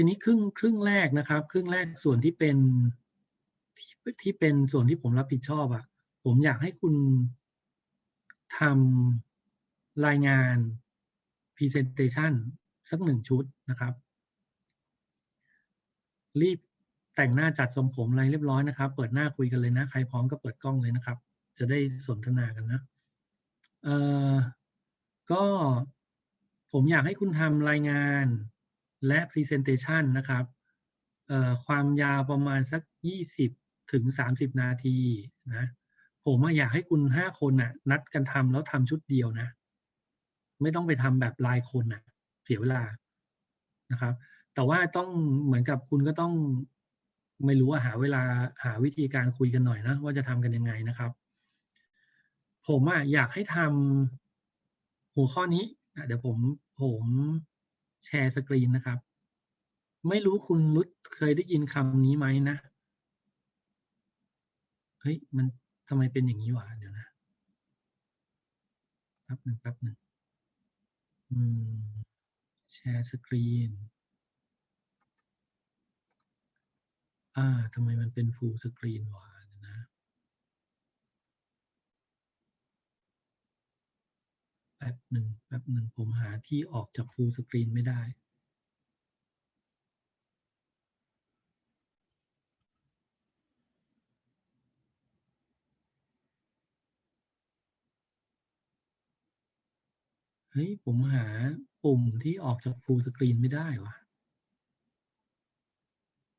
ทีนี้ครึ่งครึ่งแรกนะครับ ครึ่งแรกส่วนที่เป็นที่ที่เป็นส่วนที่ผมรับผิดชอบอะผมอยากให้คุณทำรายงาน Presentation สักหนึ่งชุดนะครับ รีบแต่งหน้าจัดทรงผมอะไรเรียบร้อยนะครับ เปิดหน้าคุยกันเลยนะ ใครพร้อมก็เปิดกล้องเลยนะครับ จะได้สนทนากันนะเอ่อก็ผมอยากให้คุณทำรายงาน และ Presentation นะครับความยาวประมาณสัก 20 ถึง 30 นาทีนะผมอยากให้คุณ 5 คนน่ะนัดกันทำแล้วทำชุดเดียวนะ ไม่ต้องไปทำแบบรายคนน่ะ เสียเวลานะครับ แต่ว่าต้องเหมือนกับคุณก็ต้องไม่รู้ว่าหาเวลาหาวิธีการคุยกันหน่อยนะ ว่าจะทำกันยังไงนะครับ ผมอะอยากให้ทำหัวข้อนี้เดี๋ยวผมผม แชร์สกรีนนะครับ ไม่รู้คุณรุดเคยได้ยินคำนี้ไหมนะ เฮ้ย มันทำไมเป็นอย่างนี้วะเดี๋ยวนะแป๊บหนึ่งแป๊บหนึ่งอืม แชร์สกรีน อ่าทำไมมันเป็น full screen วะเดี๋ยวะ แป๊บหนึ่งแป๊บหนึ่งผมหาที่ออกจาก full screen ไม่ได้ เฮ้ย ผมหาปุ่มที่ออกจาก full screen ไม่ได้วะ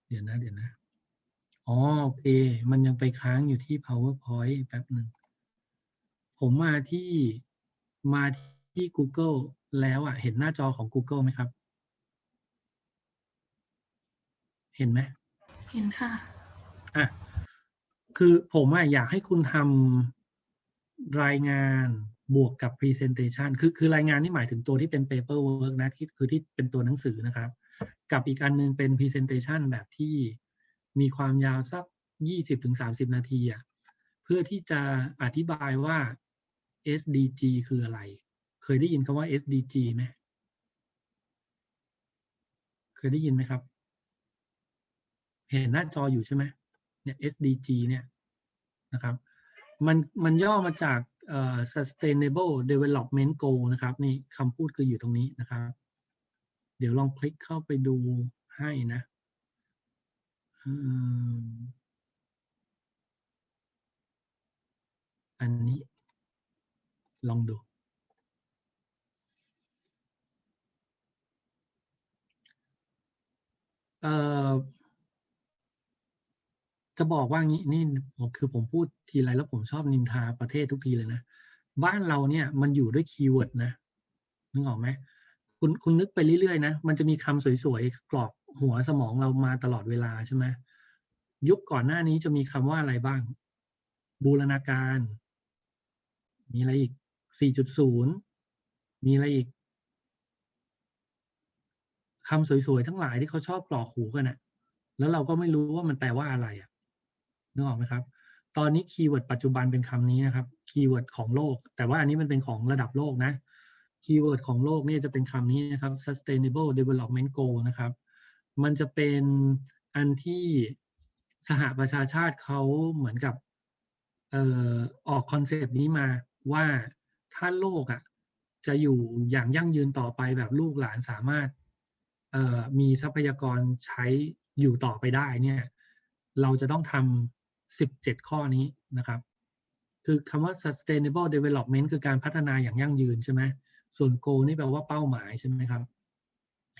เดี๋ยวนะ เดี๋ยวนะ อ๋อโอเค มันยังไปค้างอยู่ที่ PowerPoint แป๊บหนึ่ง ผมมาที่ มาที่ Google แล้วอะ เห็นหน้าจอของ Google ไหมครับ เห็นไหมเห็นค่ะอะคือผมอะอยากให้คุณทำรายงานบวกกับ Presentation คือคือรายงานนี่หมายถึงตัวที่เป็น Paperwork นะที่คือที่เป็นตัวหนังสือนะครับ กับอีกอันหนึงเป็น Presentation แบบที่มีความยาวสัก 20-30 นาทีอะเพื่อที่จะอธิบายว่า SDG คืออะไร เคยได้ยินคำว่า SDG ไหมเคยได้ยินไหมครับ เห็นหน้าจออยู่ใช่ไหมเนี่ย SDG เนี่ยนะครับ มันมันย่อมาจากเอ่อ sustainable development goal นะครับ นี่คำพูดคืออยู่ตรงนี้นะครับ เดี๋ยวลองคลิกเข้าไปดูให้นะอันนี้ ลองดู เอ่อจะบอกว่างี้นี่ผมคือผมพูดทีไรแล้วผมชอบนินทาประเทศทุกทีเลยนะ บ้านเราเนี่ยมันอยู่ด้วยคีย์เวิร์ดนะนึกออกไหมคุณคุณนึกไปเรื่อยๆนะมันจะมีคำสวยๆกรอบหัวสมองเรามาตลอดเวลาใช่ไหมยุคก่อนหน้านี้จะมีคำว่าอะไรบ้าง บูรณาการ มีอะไรอีก 4.0 มีอะไรอีกคำสวยๆทั้งหลายที่เขาชอบกรอกหูกันนะแล้วเราก็ไม่รู้ว่ามันแปลว่าอะไรอะนึกออกไหมครับ ตอนนี้คีย์เวิร์ดปัจจุบันเป็นคำนี้นะครับ คีย์เวิร์ดของโลก แต่ว่าอันนี้มันเป็นของระดับโลกนะ คีย์เวิร์ดของโลกเนี่ยจะเป็นคำนี้นะครับ sustainable development goal นะครับ มันจะเป็นอันที่สหประชาชาติเขาเหมือนกับออออกคอนเซปต์นี้มาว่า ถ้าโลกอะ จะอยู่อย่างยั่งยืนต่อไปแบบลูกหลานสามารถ เอ่อมีทรัพยากรใช้อยู่ต่อไปได้เนี่ย เราจะต้องทำ17ข้อนี้นะครับ คือคำว่า sustainable development คือการพัฒนาอย่างยั่งยืนใช่ไหมส่วน goal นี่แปลว่าเป้าหมายใช่ไหมครับ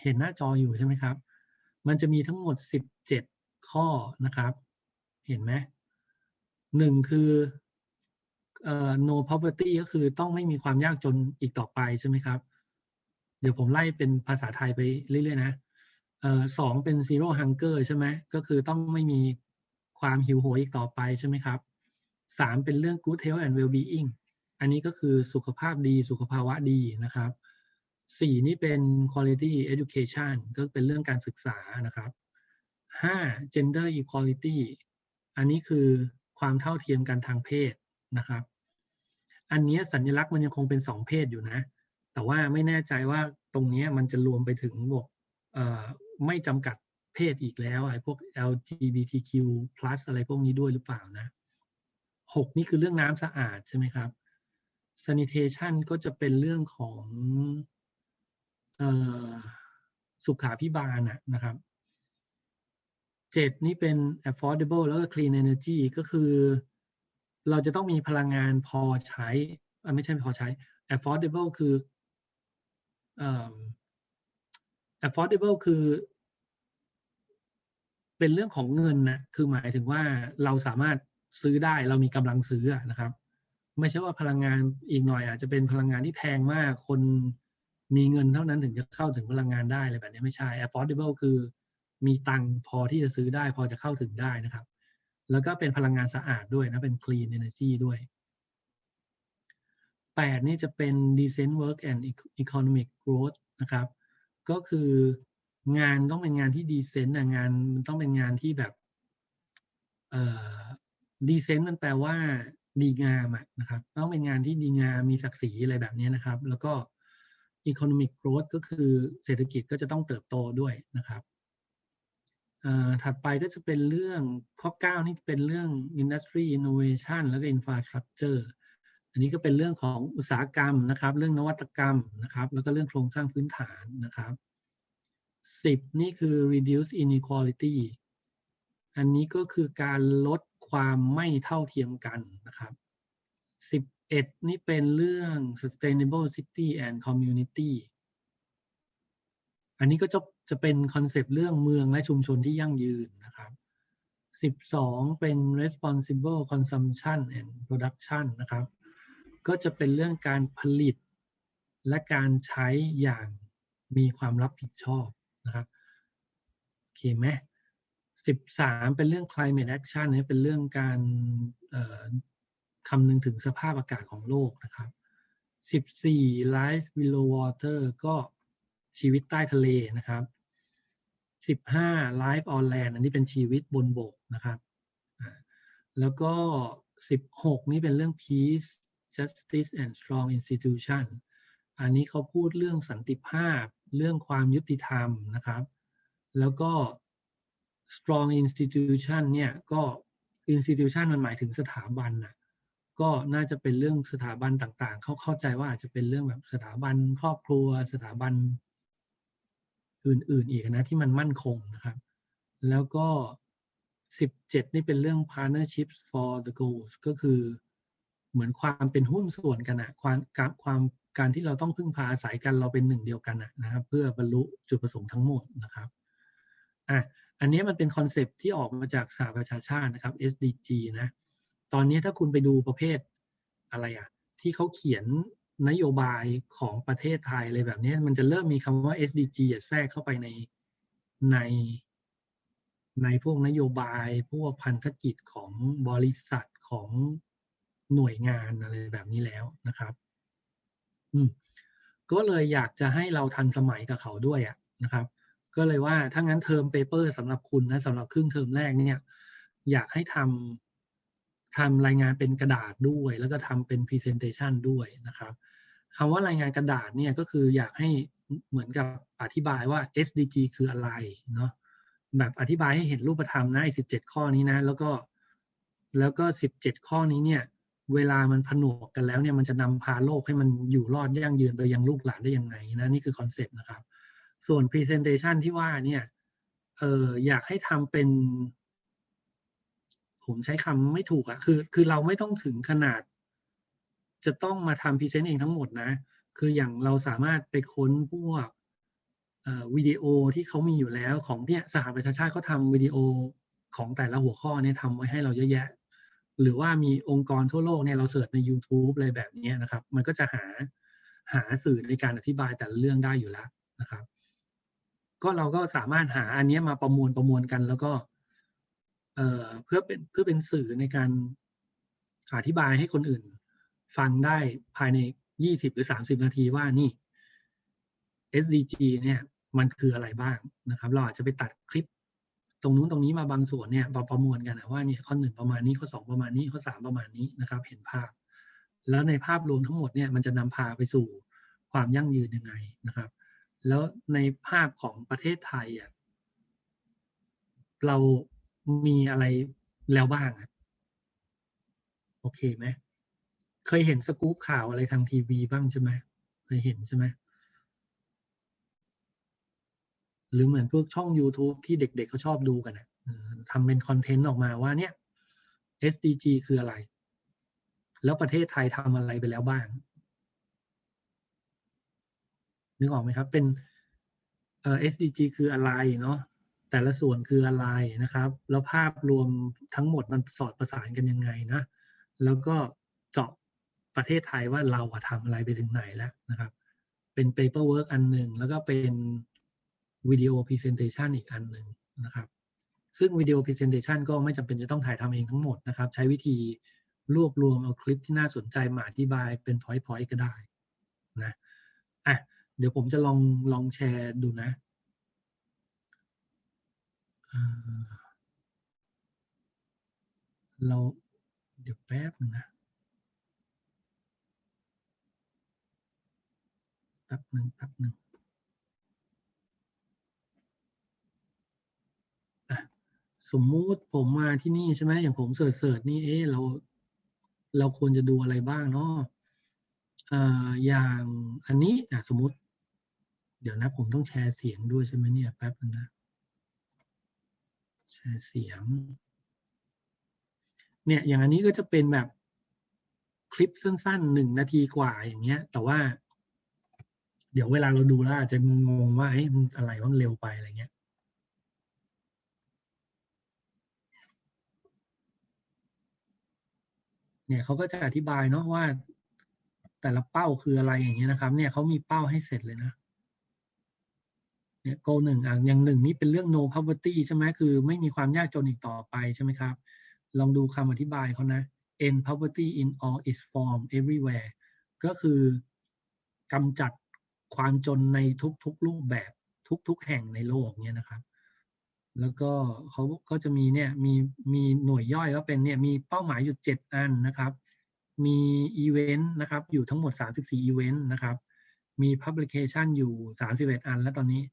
เห็นหน้าจออยู่ใช่ไหมครับ มันจะมีทั้งหมด17ข้อนะครับ เห็นไหมหนึ่งคือ no poverty ก็คือต้องไม่มีความยากจนอีกต่อไปใช่ไหมครับ เดี๋ยวผมไล่เป็นภาษาไทยไปเรื่อยๆนะสองเป็น zero hunger ใช่ไหมก็คือต้องไม่มีความหิวโหยอีกต่อไปใช่ไหมครับสามเป็นเรื่อง good health and well being อันนี้ก็คือสุขภาพดีสุขภาวะดีนะครับสี่นี่เป็น quality education ก็เป็นเรื่องการศึกษานะครับห้า gender equality อันนี้คือความเท่าเทียมกันทางเพศ นะครับ อันนี้สัญลักษณ์มันยังคงเป็นสองเพศอยู่นะ แต่ว่าไม่แน่ใจว่าตรงนี้มันจะรวมไปถึงบวกไม่จำกัดเพศอีกแล้วไอ้พวก LGBTQ+ อะไรพวกนี้ด้วยหรือเปล่านะหกนี่คือเรื่องน้ำสะอาดใช่ไหมครับ sanitation ก็จะเป็นเรื่องของออสุขาพิบาลนะนะครับเจ็ดนี่เป็น affordable แล้วก็ clean energy ก็คือ เราจะต้องมีพลังงานพอใช้ไม่ใช่พอใช้ affordable คือ affordable คือ เป็นเรื่องของเงินนะคือหมายถึงว่าเราสามารถซื้อได้เรามีกำลังซื้อนะครับ ไม่ใช่ว่าพลังงานอีกหน่อย อาจจะเป็นพลังงานที่แพงมากคนมีเงินเท่านั้นถึงจะเข้าถึงพลังงานได้อะไรแบบนี้ไม่ใช่ affordable คือมีตังพอที่จะซื้อได้ พอจะเข้าถึงได้นะครับ แล้วก็เป็นพลังงานสะอาดด้วยนะ เป็น clean energy ด้วยแปดนี่จะเป็น decent work and economic growth นะครับ ก็คืองานต้องเป็นงานที่ decent นะงานมันต้องเป็นงานที่แบบเอ่อ decent มันแปลว่าดีงามอะนะครับ ต้องเป็นงานที่ดีงามมีศักดิ์ศรีอะไรแบบนี้นะครับ แล้วก็ economic growth ก็คือเศรษฐกิจก็จะต้องเติบโตด้วยนะครับ ถัดไปก็จะเป็นเรื่องข้อ 9 นี่เป็นเรื่อง industry innovation แล้วก็ infrastructure อันนี้ก็เป็นเรื่องของอุตสาหกรรมนะครับ เรื่องนวัตกรรมนะครับ แล้วก็เรื่องโครงสร้างพื้นฐานนะครับ 10 นี่คือ reduce inequality อันนี้ก็คือการลดความไม่เท่าเทียมกันนะครับ 11 นี่เป็นเรื่อง sustainable city and community อันนี้ก็จะ จะเป็นคอนเซปต์เรื่องเมืองและชุมชนที่ยั่งยืนนะครับ12 เป็น responsible consumption and production นะครับ ก็จะเป็นเรื่องการผลิต และการใช้อย่างมีความรับผิดชอบนะครับโอเคไหม13 เป็นเรื่อง climate action นี่เป็นเรื่องการคำนึงถึงสภาพอากาศของโลกนะครับ 14 life below water ก็ชีวิตใต้ทะเลนะครับ 15 life on land อันนี้เป็นชีวิตบนบกนะครับ แล้วก็ 16 นี่เป็นเรื่อง peace justice and strong institution อันนี้เขาพูดเรื่องสันติภาพ เรื่องความยุติธรรมนะครับ แล้วก็ strong institution เนี่ยก็ institution มันหมายถึงสถาบันนะก็น่าจะเป็นเรื่องสถาบันต่างๆ เขาเข้าใจว่าอาจจะเป็นเรื่องแบบสถาบันครอบครัว สถาบัน อื่นๆ อีกนะที่มันมั่นคงนะครับ แล้วก็ 17 นี่เป็นเรื่อง partnerships for the goals ก็คือเหมือนความเป็นหุ้นส่วนกันอะความความการที่เราต้องพึ่งพาอาศัยกันเราเป็นหนึ่งเดียวกันนะครับ เพื่อบรรลุจุดประสงค์ทั้งหมดนะครับอะอันนี้มันเป็นคอนเซปที่ออกมาจากสหประชาชาตินะครับ SDG นะ ตอนนี้ถ้าคุณไปดูประเภทอะไรอะที่เขาเขียน นโยบายของประเทศไทยอะไรแบบนี้มันจะเริ่มมีคำว่า SDG แทรกเข้าไปในในในพวกนโยบายพวกพันธกิจของบริษัทของหน่วยงานอะไรแบบนี้แล้วนะครับ อืมก็เลยอยากจะให้เราทันสมัยกับเขาด้วยอะนะครับ ก็เลยว่าถ้างั้นเทอมเปเปอร์สำหรับคุณนะสำหรับครึ่งเทอมแรกเนี่ย อยากให้ทำทำรายงานเป็นกระดาษด้วย แล้วก็ทำเป็น Presentation ด้วยนะครับ คำว่ารายงานกระดาษเนี่ยก็คืออยากให้เหมือนกับอธิบายว่า SDG คืออะไรเนาะแบบอธิบายให้เห็นรูปธรรมนะไอ้สิบเจ็ดข้อนี้นะ แล้วก็แล้วก็สิบเจ็ดข้อนี้เนี่ยเวลามันผนวกกันแล้วเนี่ยมันจะนำพาโลกให้มันอยู่รอดยั่งยืนไปยังลูกหลานได้ยังไงนะนี่คือคอนเซปต์นะครับ ส่วน Presentation ที่ว่าเนี่ยเอออยากให้ทำเป็น ผมใช้คำไม่ถูกอะคือ คือเราไม่ต้องถึงขนาด จะต้องมาทำพรีเซนต์เองทั้งหมดนะ คืออย่างเราสามารถไปค้นพวกวิดีโอที่เขามีอยู่แล้วของเนี่ยสหประชาชาติเขาทำวิดีโอของแต่ละหัวข้อเนี่ยทำไว้ให้เราเยอะแยะ หรือว่ามีองค์กรทั่วโลกเนี่ยเราเสิร์ชใน YouTube อะไรแบบนี้นะครับ มันก็จะหาหาสื่อในการอธิบายแต่ละเรื่องได้อยู่แล้วนะครับ ก็เราก็สามารถหาอันนี้มาประมวลประมวลกันแล้วก็เเพื่อเป็นเพื่อเป็นสื่อในการอธิบายให้คนอื่น ฟังได้ภายใน 20 หรือ 30 นาทีว่านี่ SDG เนี่ยมันคืออะไรบ้างนะครับ เราอาจจะไปตัดคลิป ตรงนู้นตรงนี้มาบางส่วนเนี่ยมาประมวลกันนะว่าเนี่ยข้อหนึ่งประมาณนี้ข้อสองประมาณนี้ข้อสามประมาณนี้นะครับ เห็นภาพ แล้วในภาพรวมทั้งหมดเนี่ยมันจะนำพาไปสู่ความยั่งยืนยังไงนะครับ แล้วในภาพของประเทศไทยอะเรามีอะไรแล้วบ้างอะโอเคไหม เคยเห็นสกู๊ปข่าวอะไรทางทีวีบ้างใช่ไหมเคยเห็นใช่ไหมหรือเหมือนพวกช่อง YouTube ที่เด็กๆเขาชอบดูกันนะทำเป็นคอนเทนต์ออกมาว่าเนี่ย SDG คืออะไร แล้วประเทศไทยทำอะไรไปแล้วบ้าง นึกออกไหมครับ เป็นเอ่อ SDG คืออะไรเนาะแต่ละส่วนคืออะไรนะครับ แล้วภาพรวมทั้งหมดมันสอดประสานกันยังไงนะ แล้วก็เจาะ ประเทศไทยว่าเราอะทำอะไรไปถึงไหนแล้วนะครับ เป็น paperwork อันหนึ่งแล้วก็เป็นวิดีโอ presentation อีกอันหนึ่งนะครับ ซึ่งวิดีโอ presentation ก็ไม่จำเป็นจะต้องถ่ายทำเองทั้งหมดนะครับ ใช้วิธีรวบรวมเอาคลิปที่น่าสนใจมาอธิบายเป็น point point ก็ได้นะอะเดี๋ยวผมจะลองลองแชร์ดูนะเราเดี๋ยวแป๊บหนึงนะ แป๊บหนึ่งแป๊บหนึ่งสมมุติผมมาที่นี่ใช่ไหมอย่างผมเสิร์ชเสิร์ชนี่เอ๊ะเราเราควรจะดูอะไรบ้างเนาะอ่าอย่างอันนี้อะสมมติ เดี๋ยวนะผมต้องแชร์เสียงด้วยใช่ไหมเนี่ยแป๊บนึงนะแชร์เสียง เนี่ยอย่างอันนี้ก็จะเป็นแบบคลิปสั้นๆหนึ่งนาทีกว่าอย่างเงี้ย แต่ว่า เดี๋ยวเวลาเราดูแล้วอาจจะงงว่าเอ้ยมันอะไรว่ามันเร็วไปอะไรเงี้ยเนี่ยเขาก็จะอธิบายเนาะว่า แต่ละเป้าคืออะไรอย่างเงี้ยนะครับ เนี่ยเขามีเป้าให้เสร็จเลยนะเนี่ย goal หนึ่งอะอย่างหนึ่งนี่เป็นเรื่อง no poverty ใช่ไหมคือ ไม่มีความยากจนอีกต่อไปใช่ไหมครับ ลองดูคำอธิบายเขานะ end poverty in all its form everywhere ก็คือกำจัด ความจนในทุกๆรูปแบบทุก ๆ แห่งในโลกเนี่ยนะครับ แล้วก็เขาก็จะมีเนี่ยมีมีหน่วยย่อยก็เป็นเนี่ยมีเป้าหมายอยู่ 7 อันนะครับ มีอีเวนต์นะครับอยู่ทั้งหมด 34อีเวนต์นะครับ มี publication อยู่ 31 อัน แล้วตอนนี้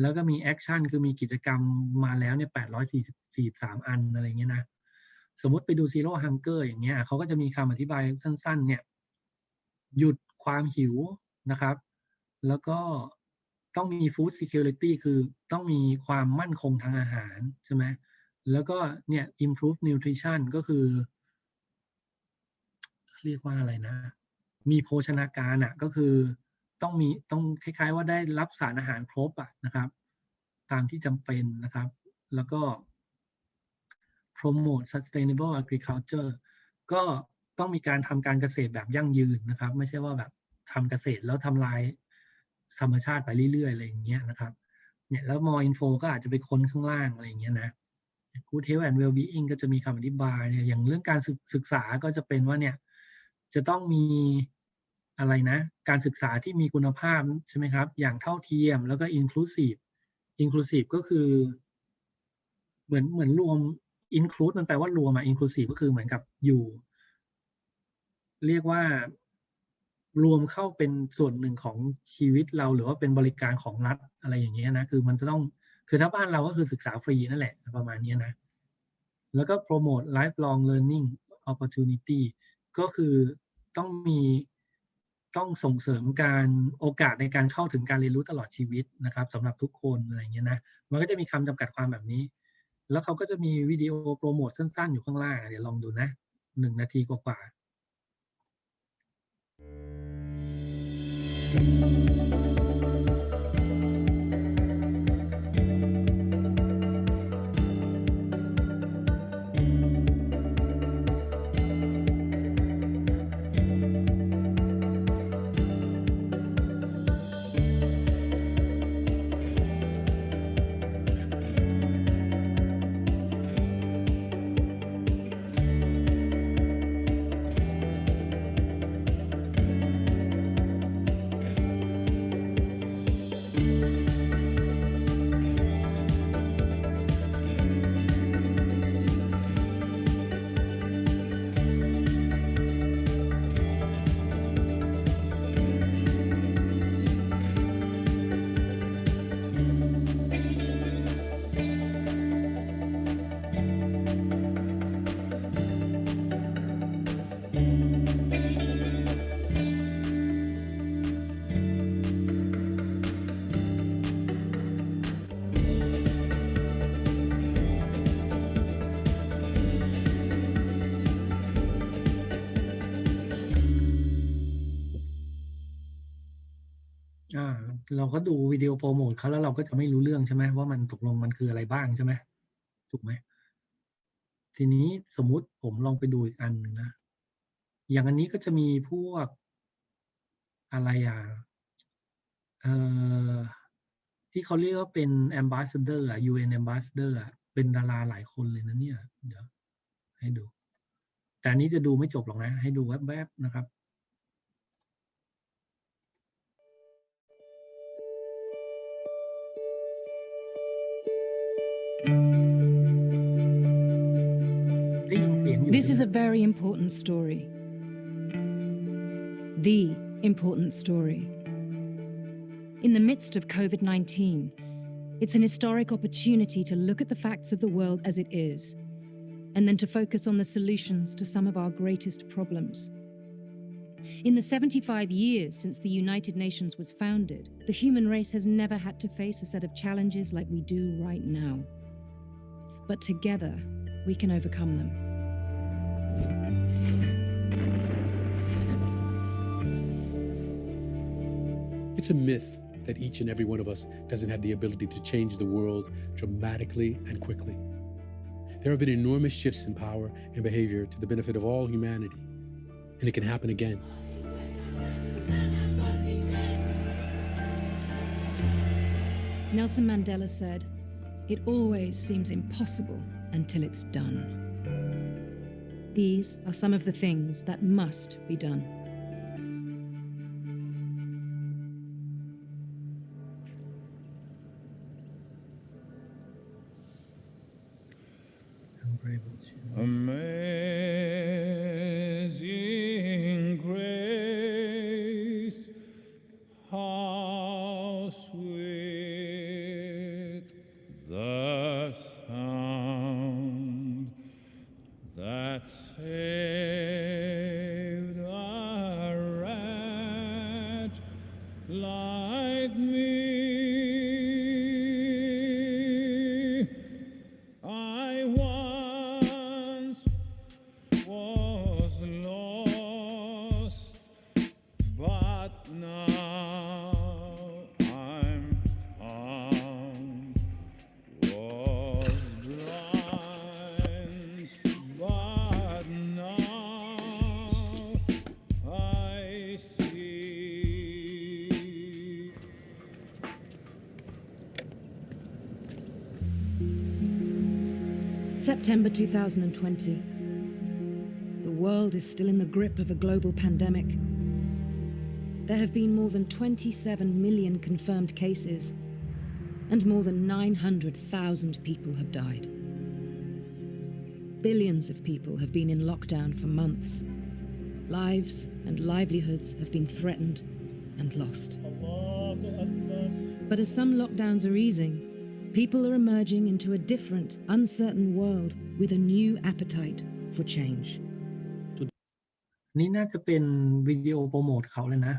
แล้วก็มี action คือมีกิจกรรมมาแล้วเนี่ย843 อันอะไรเงี้ยนะสมมติไปดู zero hunger อย่างเงี้ยเขาก็จะมีคำอธิบายสั้น ๆ เนี่ย หยุดความหิวนะครับ แล้วก็ต้องมี food security คือต้องมีความมั่นคงทางอาหารใช่ไหมแล้วก็เนี่ย improve nutrition ก็คือ เรียกว่าอะไรนะ มีโภชนาการอะก็คือต้องมีต้องคล้ายๆว่าได้รับสารอาหารครบอะนะครับ ตามที่จำเป็นนะครับ แล้วก็ promote sustainable agriculture ก็ต้องมีการทำการเกษตรแบบยั่งยืนนะครับ ไม่ใช่ว่าแบบทำเกษตรแล้วทำลาย ธรรมชาติไปเรื่อยๆอะไรอย่างเงี้ยนะครับเนี่ยแล้ว more info ก็อาจจะไปค้นข้างล่างอะไรอย่างเงี้ยนะ good health and well being ก็จะมีคำอธิบายเนี่ยอย่างเรื่องการศึกศึกษาก็จะเป็นว่าเนี่ยจะต้องมีอะไรนะ การศึกษาที่มีคุณภาพใช่ไหมครับ อย่างเท่าเทียมแล้วก็ inclusive inclusive ก็คือ เหมือนเหมือนรวม include มันแปลว่ารวมอะ inclusive ก็คือเหมือนกับอยู่ เรียกว่า รวมเข้าเป็นส่วนหนึ่งของชีวิตเราหรือว่าเป็นบริการของรัฐอะไรอย่างเงี้ยนะคือมันจะต้องคือถ้าบ้านเราก็คือศึกษาฟรีนั่นแหละประมาณนี้นะ แล้วก็ promote lifelong learning opportunity ก็คือต้องมีต้องส่งเสริมการโอกาสในการเข้าถึงการเรียนรู้ตลอดชีวิตนะครับสำหรับทุกคนอะไรอย่างเงี้ยนะมันก็จะมีคำจำกัดความแบบนี้ แล้วเขาก็จะมีวิดีโอโปรโมทสั้นๆ อยู่ข้างล่างเดี๋ยวลองดูนะหนึ่งนาทีกว่าๆ Thank you. เราก็ดูวิดีโอโปรโมทเขาแล้วเราก็จะไม่รู้เรื่องใช่ไหมว่ามันตกลงมันคืออะไรบ้างใช่ไหมถูกไหมทีนี้สมมุติผมลองไปดูอีกอันหนึ่งนะ อย่างอันนี้ก็จะมีพวกอะไรอะเอ่อที่เขาเรียกว่าเป็น ambassador อะ UN ambassador อะเป็นดาราหลายคนเลยนะเนี่ย เดี๋ยวให้ดู แต่อันนี้จะดูไม่จบหรอกนะ ให้ดูแวบๆนะครับ This is a very important story. The important story. In the midst of COVID-19, it's an historic opportunity to look at the facts of the world as it is, and then to focus on the solutions to some of our greatest problems. In the 75 years since the United Nations was founded, the human race has never had to face a set of challenges like we do right now. But together, we can overcome them. It's a myth that each and every one of us doesn't have the ability to change the world dramatically and quickly. There have been enormous shifts in power and behavior to the benefit of all humanity, and it can happen again. Nelson Mandela said, It always seems impossible until it's done. These are some of the things that must be done. September 2020. The world is still in the grip of a global pandemic. There have been more than 27 million confirmed cases, and more than 900,000 people have died. Billions of people have been in lockdown for months. Lives and livelihoods have been threatened and lost. But as some lockdowns are easing, people are emerging into a different, uncertain world with a new appetite for change. นี่น่าจะเป็นวิดีโอโปรโมทเขาเลยนะ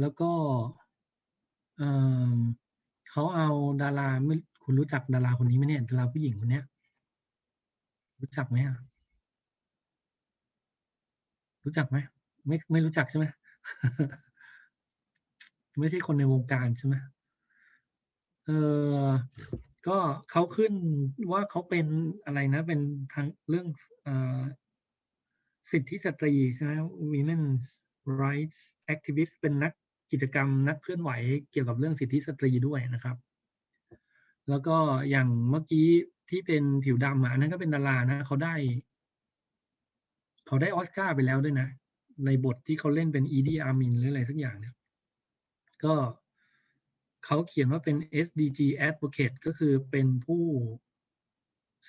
แล้วก็เเขาเอาดาราไม่คุณรู้จักดาราคนนี้ไหมเนี่ย ดาราผู้หญิงคนเนี้ย รู้จักไหมอะรู้จักไหม ไม่ไม่รู้จักใช่ไหม ไม่ใช่คนในวงการใช่ไหม เออก็เขาขึ้นว่าเขาเป็นอะไรนะ เป็นทางเรื่องเออสิทธิสตรีใช่ไหม Women's Rights Activist เป็นนักกิจกรรมนักเคลื่อนไหวเกี่ยวกับเรื่องสิทธิสตรีด้วยนะครับ แล้วก็อย่างเมื่อกี้ที่เป็นผิวดำอะอันนั้นก็เป็นดารานะเขาได้ เขาได้ออสการ์ไปแล้วด้วยนะ ในบทที่เขาเล่นเป็นอีดีอาร์มินหรืออะไรสักอย่างเนี่ย ก็ เขาเขียนว่าเป็น SDG Advocate ก็คือเป็นผู้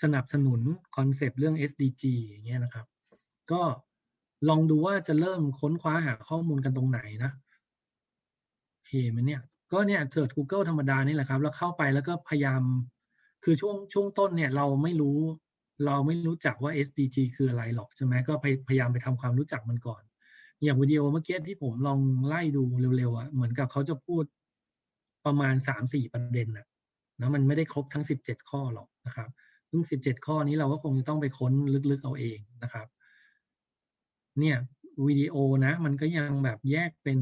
สนับสนุนคอนเซปต์เรื่อง SDG อย่างเงี้ยนะครับ ก็ลองดูว่าจะเริ่มค้นคว้าหาข้อมูลกันตรงไหนนะโอเคไหมเนี่ย ก็เนี่ยเสิร์ช Google ธรรมดานี่แหละครับ แล้วเข้าไปแล้วก็พยายาม คือช่วงช่วงต้นเนี่ยเราไม่รู้ เราไม่รู้จักว่า SDG คืออะไรหรอกใช่ไหมก็พยายามไปทำความรู้จักมันก่อน อย่างวิดีโอเมื่อกี้ที่ผมลองไล่ดูเร็วๆอะเหมือนกับเขาจะพูด ประมาณสามสี่ประเด็นนะนะมันไม่ได้ครบทั้งสิบเจ็ดข้อหรอกนะครับซึ่งสิบเจ็ดข้อนี้เราก็คงจะต้องไปค้นลึกๆเอาเองนะครับ เนี่ยวิดีโอนะ มันก็ยังแบบแยกเป็น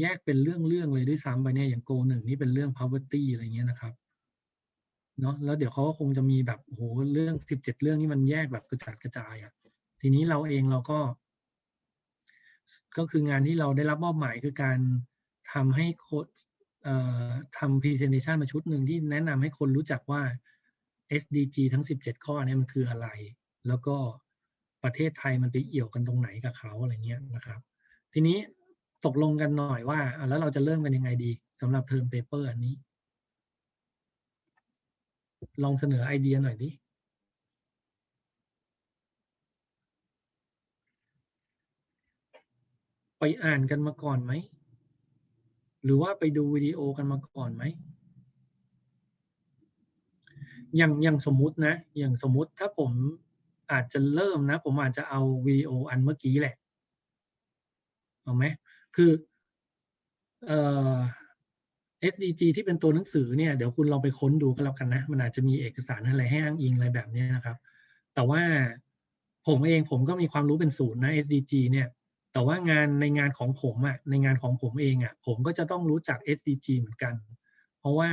แยกเป็นเรื่องๆเลยด้วยซ้ำไปเนี่ยอย่างโกหนึ่งนี่เป็นเรื่อง poverty อะไรเงี้ยนะครับเนาะแล้วเดี๋ยวเขาก็คงจะมีแบบโอ้โหเรื่องสิบเจ็ดเรื่องที่มันแยกแบบกระจัดกระจายอะ่ะทีนี้เราเองเราก็ ก็คืองานที่เราได้รับมอบหมายคือการ ทำให้โคดทำ presentation มาชุดหนึ่งที่แนะนำให้คนรู้จักว่า SDG ทั้ง 17 ข้อนี่มันคืออะไร แล้วก็ประเทศไทยมันไปเอี่ยวกันตรงไหนกับเขาอะไรเงี้ยนะครับ ทีนี้ตกลงกันหน่อยว่าแล้วเราจะเริ่มกันยังไงดีสำหรับเทอมเปเปอร์อันนี้ ลองเสนอไอเดียหน่อยดิไปอ่านกันมาก่อนไหม หรือว่าไปดูวิดีโอกันมาก่อนไหมอย่างอย่างสมมุตินะ อย่างสมมุติถ้าผมอาจจะเริ่มนะ ผมอาจจะเอาวิดีโออันเมื่อกี้แหละเอาไหมคือเอ่อ SDG ที่เป็นตัวหนังสือเนี่ยเดี๋ยวคุณลองไปค้นดูก็แล้วกันนะ มันอาจจะมีเอกสารอะไรให้อ้างอิงอะไรแบบนี้นะครับ แต่ว่าผมเองผมก็มีความรู้เป็นศูนย์นะ SDG เนี่ย แต่ว่างานในงานของผมอะในงานของผมเองอะผมก็จะต้องรู้จัก SDG เหมือนกัน เพราะว่า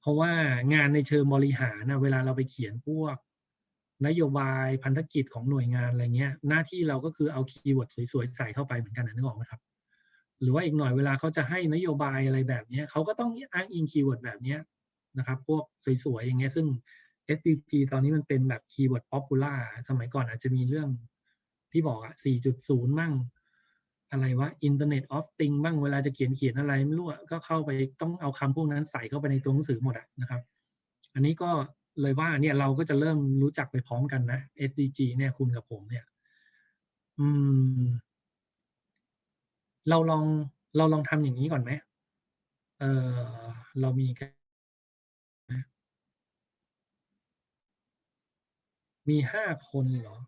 เพราะว่างานในเชิงบริหารนะเวลาเราไปเขียนพวก นโยบายพันธกิจของหน่วยงานอะไรเงี้ย หน้าที่เราก็คือเอาคีย์เวิร์ดสวยๆใส่เข้าไปเหมือนกันนะนึกออกไหมครับหรือว่าอีกหน่อยเวลาเขาจะให้นโยบายอะไรแบบนี้เขาก็ต้องอ้างอิงคีย์เวิร์ดแบบนี้นะครับ พวกสวยๆอย่างเงี้ยซึ่ง SDG ตอนนี้มันเป็นแบบคีย์เวิร์ดป๊อปปูล่าสมัยก่อนอาจจะมีเรื่อง ที่บอกอะ4.0 มั่ง อะไรวะ Internet of Things บ้างเวลาจะเขียนเขียนอะไรไม่รู้ก็เข้าไปต้องเอาคำพวกนั้นใส่เข้าไปในตัวหนังสือหมดอะนะครับ อันนี้ก็เลยว่าเนี่ยเราก็จะเริ่มรู้จักไปพร้อมกันนะ SDG เนี่ยคุณกับผมเนี่ย อืม เราลองเราลองทำอย่างนี้ก่อนไหมเออเรามีมีห้าคนเหรอ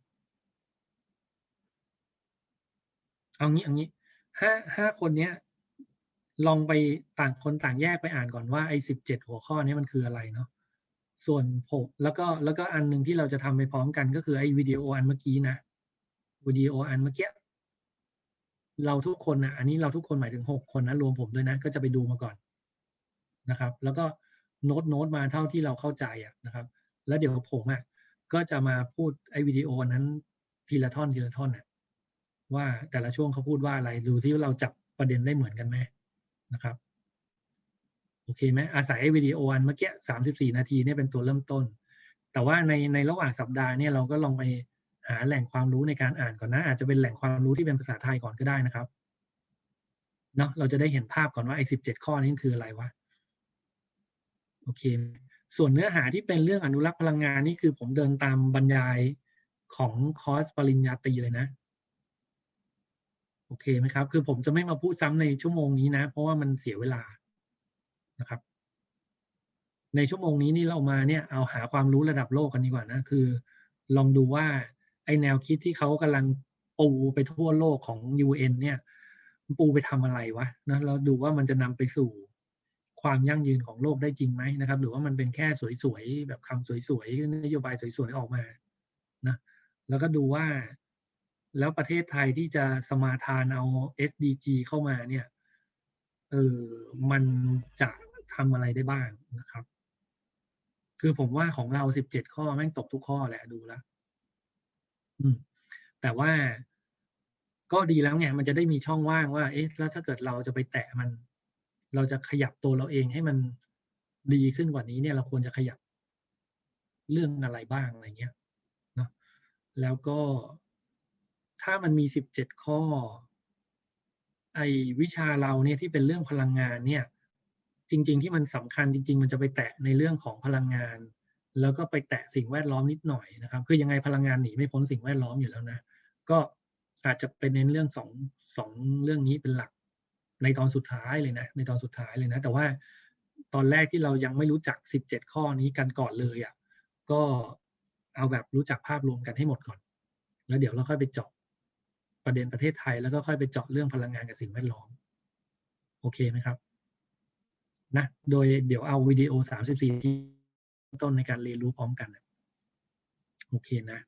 เอางี้เอางี้ห้าห้าคนเนี้ย ลองไปต่างคนต่างแยกไปอ่านก่อนว่าไอ้สิบเจ็ดหัวข้อนี้มันคืออะไรเนาะส่วนผมแล้วก็แล้วก็อันหนึ่งที่เราจะทำไปพร้อมกันก็คือไอ้วิดีโออันเมื่อกี้นะวิดีโออันเมื่อกี้เราทุกคนนะอันนี้เราทุกคนหมายถึงหกคนนะรวมผมด้วยนะ ก็จะไปดูมาก่อนนะครับ แล้วก็โน้ตโน้ตมาเท่าที่เราเข้าใจอะนะครับ แล้วเดี๋ยวผมอะก็จะมาพูดไอ้วิดีโอนั้นทีละท่อนทีละท่อนอะ ว่าแต่ละช่วงเขาพูดว่าอะไรดูที่เราจับประเด็นได้เหมือนกันไหมนะครับโอเคไหมอาศัยวิดีโออันเมื่อกี้สามสิบสี่นาทีเนี่ยเป็นตัวเริ่มต้น แต่ว่าในในระหว่างสัปดาห์เนี่ยเราก็ลองไปหาแหล่งความรู้ในการอ่านก่อนนะ อาจจะเป็นแหล่งความรู้ที่เป็นภาษาไทยก่อนก็ได้นะครับเนาะเราจะได้เห็นภาพก่อนว่าไอ้สิบเจ็ดข้อนี้คืออะไรวะโอเค ส่วนเนื้อหาที่เป็นเรื่องอนุรักษ์พลังงานนี่คือผมเดินตามบรรยายของคอร์สปริญญาตรีเลยนะ โอเคไหมครับ คือผมจะไม่มาพูดซ้ำในชั่วโมงนี้นะ เพราะว่ามันเสียเวลานะครับ ในชั่วโมงนี้นี่เรามาเนี่ยเอาหาความรู้ระดับโลกกันดีกว่านะ คือ ลองดูว่าไอแนวคิดที่เขากำลังปูไปทั่วโลกของ UN เนี่ยปูไปทำอะไรวะนะเราดูว่ามันจะนำไปสู่ความยั่งยืนของโลกได้จริงไหมนะครับ หรือว่ามันเป็นแค่สวยๆแบบคำสวยๆนโยบายสวยๆออกมานะแล้วก็ดูว่า แล้วประเทศไทยที่จะสมาทานเอา SDG เข้ามาเนี่ยเออมันจะทำอะไรได้บ้างนะครับ คือผมว่าของเราสิบเจ็ดข้อแม่งตกทุกข้อแหละดูแล้วอืมแต่ว่าก็ดีแล้วไงมันจะได้มีช่องว่างว่า เอ๊ะแล้วถ้าเกิดเราจะไปแตะมัน เราจะขยับตัวเราเองให้มันดีขึ้นกว่านี้เนี่ยเราควรจะขยับเรื่องอะไรบ้างอะไรเงี้ยเนาะแล้วก็ ถ้ามันมีสิบเจ็ดข้อ ไอวิชาเราเนี่ยที่เป็นเรื่องพลังงานเนี่ย จริง ๆ ที่มันสำคัญจริง ๆ มันจะไปแตะในเรื่องของพลังงาน แล้วก็ไปแตะสิ่งแวดล้อมนิดหน่อยนะครับ คือยังไงพลังงานหนีไม่พ้นสิ่งแวดล้อมอยู่แล้วนะ ก็อาจจะเป็นเน้นเรื่องสองสองเรื่องนี้เป็นหลักในตอนสุดท้ายเลยนะ ในตอนสุดท้ายเลยนะ แต่ว่าตอนแรกที่เรายังไม่รู้จักสิบเจ็ดข้อนี้กันก่อนเลยอะ่ะ ก็เอาแบบรู้จักภาพรวมกันให้หมดก่อน แล้วเดี๋ยวเราค่อยไปเจาะ ประเด็นประเทศไทย แล้วก็ค่อยไปเจาะเรื่องพลังงานกับสิ่งแวดล้อม โอเคไหมครับ นะ โดยเดี๋ยวเอาวิดีโอสามสิบสี่ที่ต้นในการเรียนรู้พร้อมกัน โอเคนะ